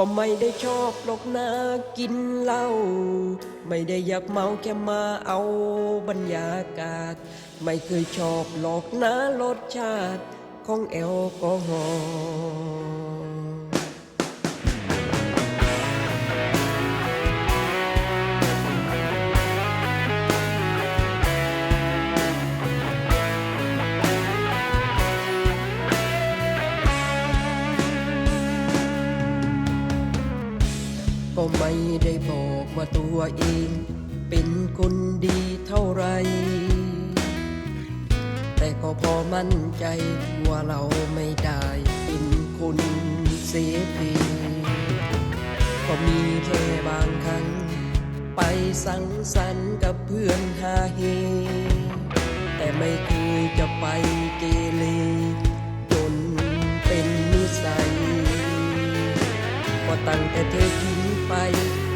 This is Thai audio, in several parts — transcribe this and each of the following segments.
ก็ไม่ได้ชอบหรอกนะกินเหล้าไม่ได้อยากเมาแค่มาเอาบรรยากาศ ไม่เคยชอบหรอกนะรสชาติ ของแอลกอฮอล์ ก็ไม่ได้บอกว่าตัวเอง เป็นคนดีเท่าไร แต่ก็พอมั่นใจว่าเราไม่ได้เป็นคนเสียทีก็มีแค่บางครั้ง ไปสังสรรค์กับเพื่อนฮาเฮ แต่ไม่เคยจะไปเกเรจนเป็นนิสัย ก็ตั้งแต่เธอทิ้ง ไป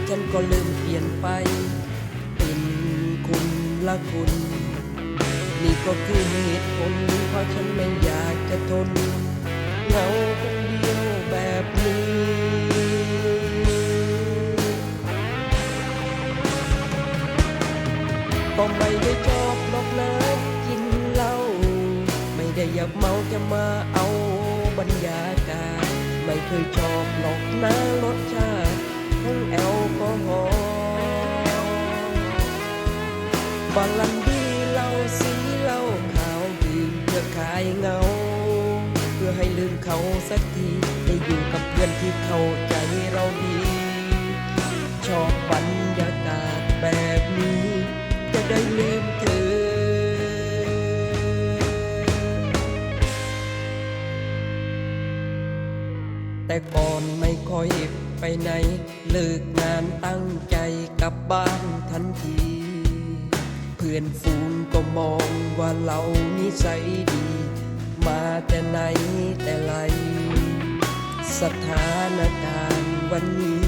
ฉันก็เริ่มเปลี่ยนไป เป็นคุณละคุณ นี่ก็คือเหตุผลเพราะฉันไม่อยากจะทนเหงาคนเดียวแบบนี้ก็ไม่ได้ชอบหรอกนะกินเหล้าไม่ได้อยากเมาจะมาเอาบรรยากาศไม่เคยชอบหรอกนะรสชาติ ของแอลกอฮอล์บาลันดีเหล้าสีเหล้าขาวดื่มเพื่อคลายเงา เพื่อให้ลืมเขาสักที ได้อยู่กับเพื่อนที่เข้าใจเราดี แต่ก่อนไม่ค่อยไปไหนเลิกงานตั้งใจกลับบ้านทันที เพื่อนฝูงก็มองว่าเรานิสัยดี มาแต่ไหนแต่ไร สถานการณ์วันนี้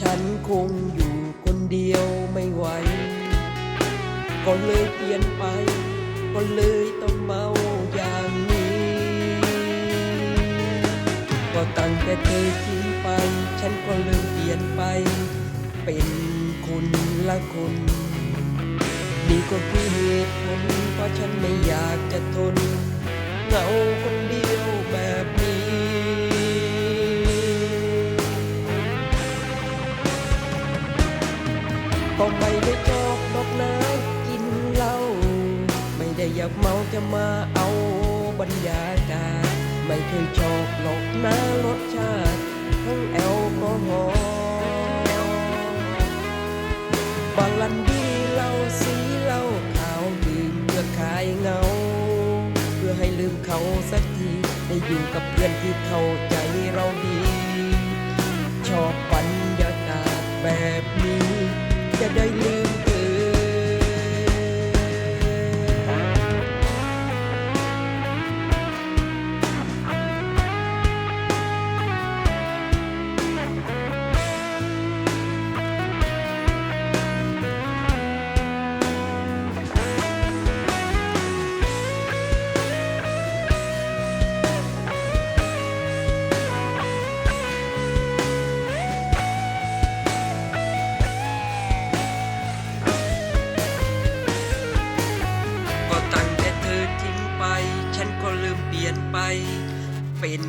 ฉันคงอยู่คนเดียวไม่ไหว ก็เลยเปลี่ยนไป ก็เลยต้องเมา งแต่เธอทิ้งไป ฉันก็เริ่มเปลี่ยนไป เป็นคนละคน นี่ก็คือเหตุผลเพราะฉันไม่อยากจะทนเหงาคนเดียวแบบนี้ก็ไม่ได้ชอบดอกนะกินเหล้าไม่ได้อยากเมาจะมาเอาบรรยากาศ ไม่เคยชอบหลอกนะรสชาติของแอลกอฮอล์บาลันดีเหล้าสีเหล้าขาวดื่มเพื่อคลายเงา เพื่อให้ลืมเขาสักทีได้อยู่กับเพื่อนที่เข้าใจเราดี ยนไป เป็น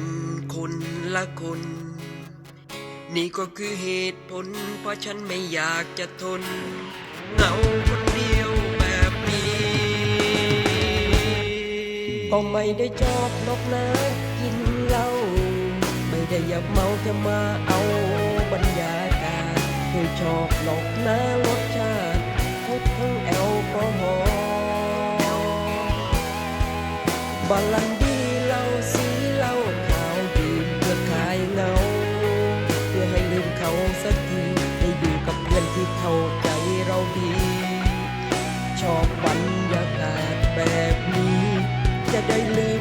คนละคน นี่ก็คือเหตุผล เพราะฉันไม่อยากจะทนเหงาคนเดียวแบบนี้ ก็ไม่ได้ชอบหรอกนะกินเหล้าไม่ได้อยากเมาจะมาเอาบรรยากาศเคยชอบหรอกนะรสชาติของแอลกอฮอล์บาลัน เพื่อนที่เข้าใจเราดี ชอบบรรยากาศแบบนี้ จะได้ลืม